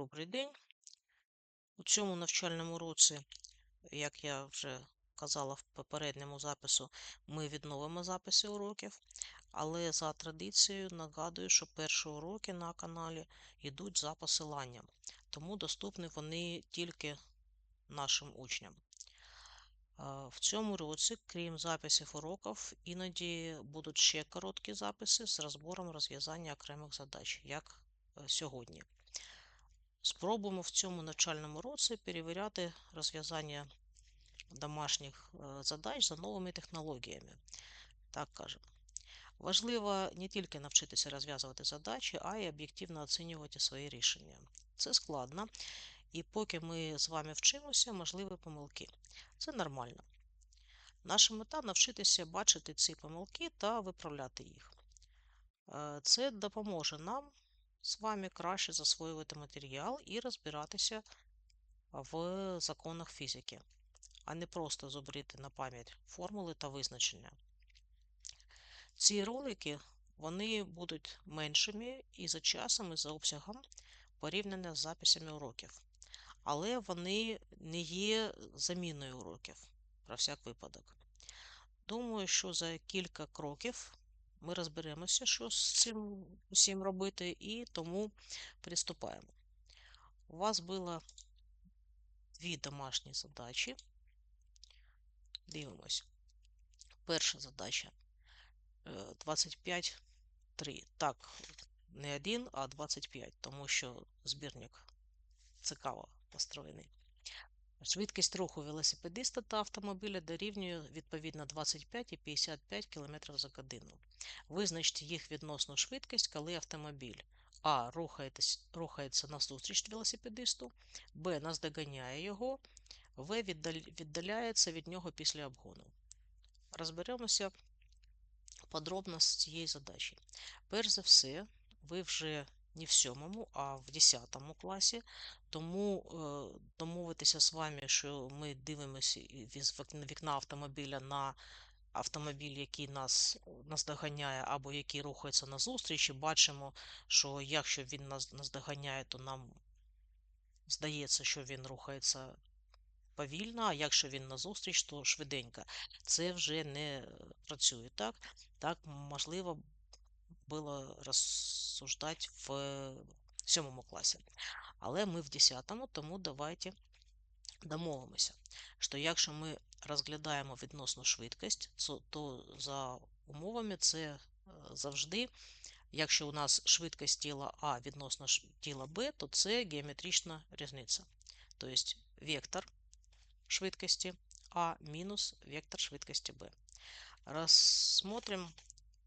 Добрий день. У цьому навчальному році, як я вже казала в попередньому запису, ми відновимо записи уроків, але за традицією нагадую, що перші уроки на каналі йдуть за посиланням, тому доступні вони тільки нашим учням. В цьому році, крім записів уроків, іноді будуть ще короткі записи з розбором розв'язання окремих задач, як е, сьогодні. Спробуємо в цьому навчальному році перевіряти розв'язання домашніх е, задач за новими технологіями. Так кажемо. Важливо не тільки навчитися розв'язувати задачі, а й об'єктивно оцінювати свої рішення. Це складно, і поки ми з вами вчимося, можливі помилки. Це нормально. Наша мета навчитися бачити ці помилки та виправляти їх. Е, Це допоможе нам з вами краще засвоювати матеріал і розбиратися в законах фізики, а не просто зубрити на пам'ять формули та визначення. Ці ролики вони будуть меншими і за часом, і за обсягом порівняно з записями уроків. Але вони не є заміною уроків про всяк випадок. Думаю, що за кілька кроків ми розберемося, що з цим усім робити, і тому приступаємо. У вас було дві домашні задачі. Дивимось. Перша задача 25.3. Так, не один, а 25, тому що збірник цікаво построєний. Швидкість руху велосипедиста та автомобіля дорівнює відповідно 25 і 55 км за годину. Визначте їх відносну швидкість, коли автомобіль А. Рухається назустріч велосипедисту, Б. Наздоганяє його, В. Віддаляється від нього після обгону. Розберемося подробно з цієї задачі. Перш за все, ви вже не в сьомому, а в 10 класі. Тому е, домовитися з вами, що ми дивимося з вікна автомобіля на автомобіль, який нас наздоганяє, або який рухається назустріч, і бачимо, що якщо він нас наздоганяє, то нам здається, що він рухається повільно, а якщо він назустріч, то швиденько. Це вже не працює так. Так, можливо, було розсуждати в сьомому класі. Але ми в 10-му, тому давайте домовимося, що якщо ми розглядаємо відносну швидкість, то за умовами це е, завжди, якщо у нас швидкість тіла А відносно тіла Б, то це геометрична різниця. Тобто вектор швидкості А мінус вектор швидкості Б. Розсмотримо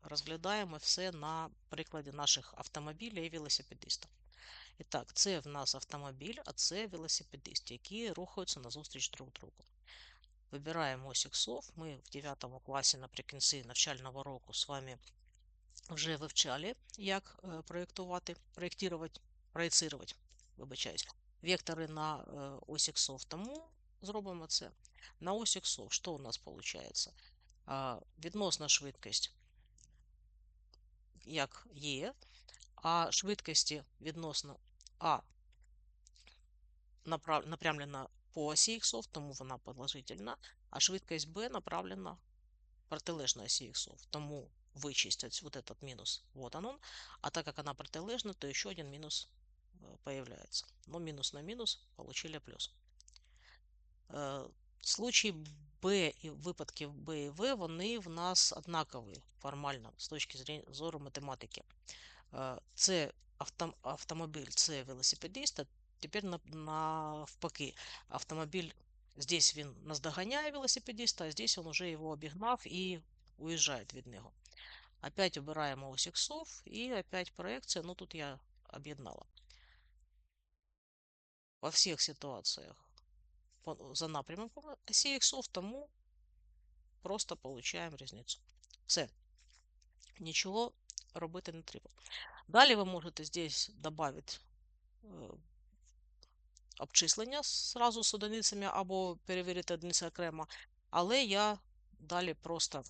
розглядаємо все на прикладі наших автомобіля і велосипедистів. І так, це в нас автомобіль, а це велосипедист, які рухаються назустріч друг другу. Вибираємо ось іксов. Ми в 9 класі наприкінці навчального року з вами вже вивчали, як е, проєктувати, проєктувати, проєцирувати, вибачаюсь, вектори на е, ось іксов. Тому зробимо це. На ось іксов, що у нас виходить? Відносна швидкість як є, а швидкості відносно А напрямлена по осі іксов, тому вона положительна, а швидкість Б направлена протилежно осі іксов. Тому вычистить вот этот минус, вот он, а так как она протилежна, то еще один минус э, появляется. Но минус на минус получили плюс. Э, случай Б і випадків Б і В, вони в нас однакові формально з точки зору математики. Е, це автомобіль, це велосипедист, а тепер навпаки, автомобіль здесь він наздоганяє велосипедиста, а здесь він вже його обігнав і уїжджає від нього. Опять обираємо ось іксов і опять проекція, ну тут я об'єднала. Во всіх ситуаціях за напрямком осі іксов, тому просто получаємо різницю. Все. Нічого робити не треба. Далі ви можете здесь добавити э, обчислення зразу з одиницями або перевірити одиниці окремо, але я далі просто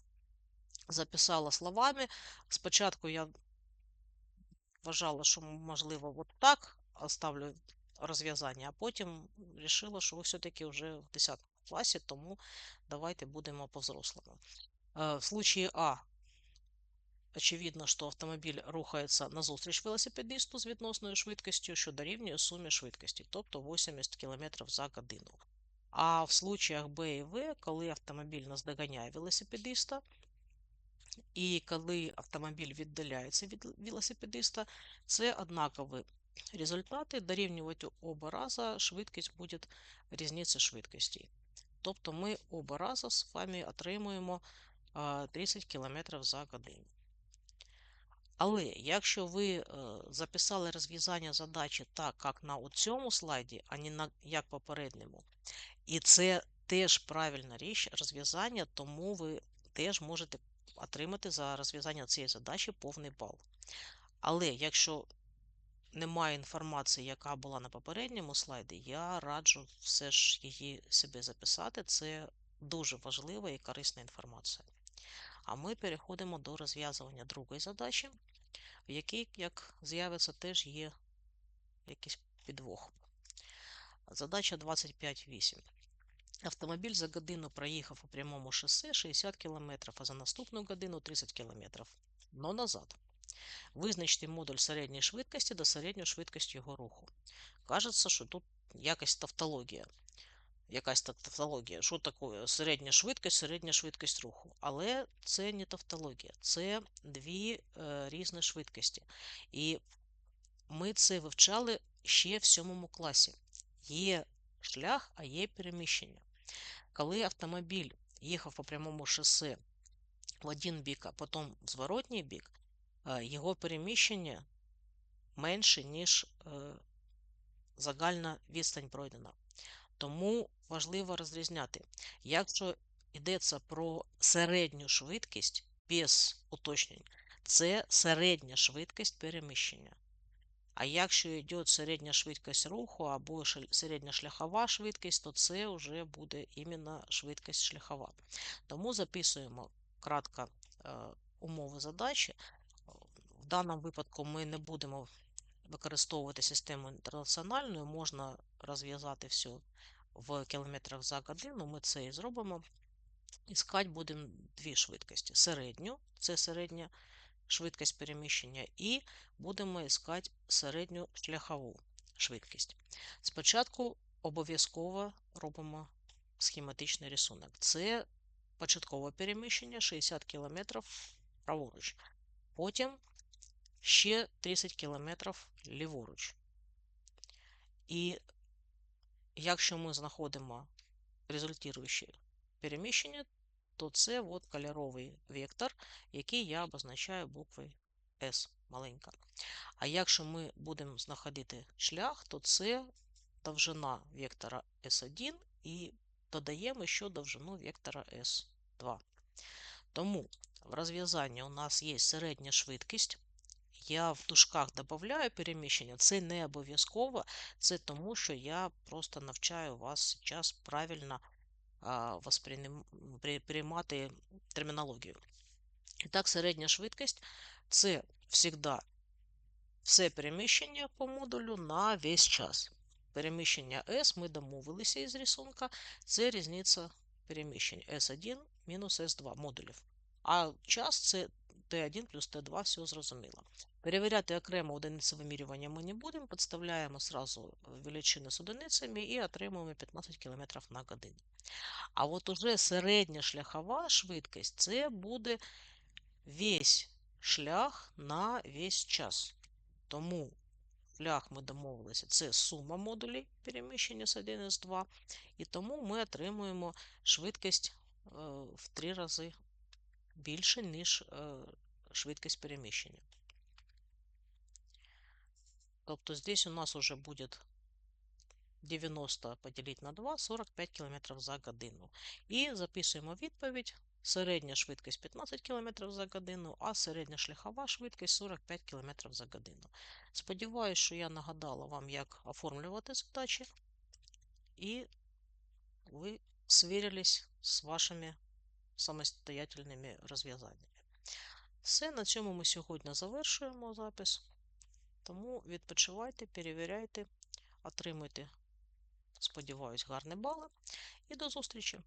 записала словами. Спочатку я вважала, що можливо от так, оставлю розв'язання, а потім вирішила, що ви все-таки вже в 10 класі, тому давайте будемо по-взрослому. Е, В случае А очевидно, що автомобіль рухається назустріч велосипедисту з відносною швидкістю, що дорівнює сумі швидкості, тобто 80 км за годину. А в случаях Б і В, коли автомобіль наздоганяє велосипедиста, і коли автомобіль віддаляється від велосипедиста, це однакові результати. Дорівнювати оба рази швидкість буде різниця швидкості. Тобто ми оба рази з вами отримуємо 30 км за годину. Але якщо ви е, записали розв'язання задачі так, як на цьому слайді, а не на як попередньому, і це теж правильна річ розв'язання, тому ви теж можете отримати за розв'язання цієї задачі повний бал. Але якщо немає інформації, яка була на попередньому слайді, я раджу все ж її себе записати. Це дуже важлива і корисна інформація. А ми переходимо до розв'язування другої задачі, в якій, як з'явиться, теж є якийсь підвох. Задача 25.8. Автомобіль за годину проїхав у прямому шосе 60 км, а за наступну годину 30 км. Но назад. Визначте модуль середньої швидкості до середньої швидкості його руху. Кажеться, що тут якась тавтологія. Якась тавтологія. Що таке середня швидкість, середня швидкість руху. Але це не тавтологія, це дві е, різні швидкості. І ми це вивчали ще в сьомому класі. Є шлях, а є переміщення. Коли автомобіль їхав по прямому шосе в один бік, а потім в зворотній бік, його переміщення менше, ніж е, загальна відстань пройдена. Тому важливо розрізняти, якщо йдеться про середню швидкість без уточнень, це середня швидкість переміщення. А якщо йде середня швидкість руху або середня шляхова швидкість, то це вже буде іменно швидкість шляхова. Тому записуємо кратко е, умови задачі. Даному випадку ми не будемо використовувати систему інтернаціональну, можна розв'язати все в кілометрах за годину. Ми це і зробимо. Іскати будемо дві швидкості. Середню, це середня швидкість переміщення, і будемо іскати середню шляхову швидкість. Спочатку обов'язково робимо схематичний рисунок. Це початкове переміщення 60 км праворуч. Потім ще 30 км ліворуч. І якщо ми знаходимо результуюче переміщення, то це от кольоровий вектор, який я обозначаю буквою S маленька. А якщо ми будемо знаходити шлях, то це довжина вектора S1 і додаємо ще довжину вектора S2. Тому в розв'язанні у нас є середня швидкість. Я в дужках додаю переміщення, це не обов'язково, це тому, що я просто навчаю вас зараз правильно приймати термінологію. І так, середня швидкість це завжди все переміщення по модулю на весь час. Переміщення S ми домовилися із рисунка, це різниця переміщень S1 мінус S2 модулів. А час це Т1 плюс Т2, все зрозуміло. Перевіряти окремо одиниці вимірювання ми не будемо, підставляємо сразу величини з одиницями і отримуємо 15 км на годину. А от уже середня шляхова швидкість це буде весь шлях на весь час. Тому шлях ми домовилися, це сума модулей переміщення з 1 з 2. І тому ми отримуємо швидкість е, в 3 рази більше, ніж швидкість переміщення. Тобто здесь у нас уже будет 90 поделить на 2, 45 км за годину. І записуємо відповідь. Середня швидкість 15 км за годину, а середня шляхова швидкість 45 км за годину. Сподіваюсь, що я нагадала вам, як оформлювати задачі, і ви свірились з вашими самостоятельними розв'язаннями. Все, на цьому ми сьогодні завершуємо запис. Тому відпочивайте, перевіряйте. Отримуйте, сподіваюсь, гарні бали. І до зустрічі!